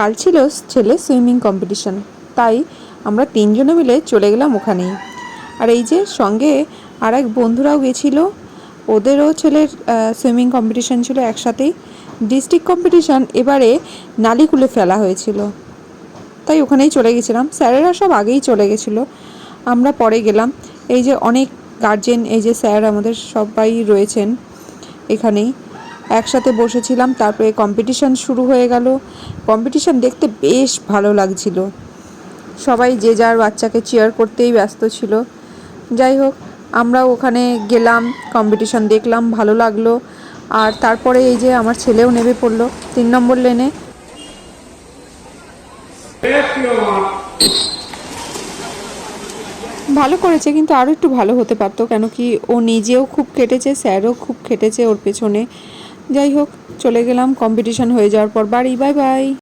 কাল ছিল ছেলে সুইমিং কম্পিটিশন, তাই আমরা তিনজনে মিলে চলে গেলাম ওখানেই। আর এই যে সঙ্গে আর এক বন্ধুরাও গেছিল ওদেরও ছেলের সুইমিং কম্পিটিশন ছিল একসাথেই ডিস্ট্রিক্ট কম্পিটিশন এবারে নালিকুলে ফেলা হয়েছিল, তাই ওখানেই চলে গেছিলাম। স্যারেরা সব আগেই চলে গেছিল। আমরা পরে গেলাম। এই যে অনেক গার্জেন এই যে স্যার আমাদের সবাই রয়েছেন এখানেই। একসাথে বসেছিলাম, তারপরে কম্পিটিশান শুরু হয়ে গেল। কম্পিটিশান দেখতে বেশ ভালো লাগছিল। সবাই যে যার বাচ্চাকে চেয়ার করতেই ব্যস্ত ছিল। যাই হোক আমরা ওখানে গেলাম কম্পিটিশন দেখলাম, ভালো লাগল। আর তারপরে এই যে আমার ছেলেও নেমে পড়ল, তিন নম্বর লেনে। ভালো করেছে, কিন্তু আরও একটু ভালো হতে পারতো, কেন কি ও নিজেও খুব খেটেছে, স্যারও খুব খেটেছে ওর পেছনে। যাই হোক চলে গেলাম কম্পিটিশন হয়ে যাওয়ার পর বাড়ি বাই বাই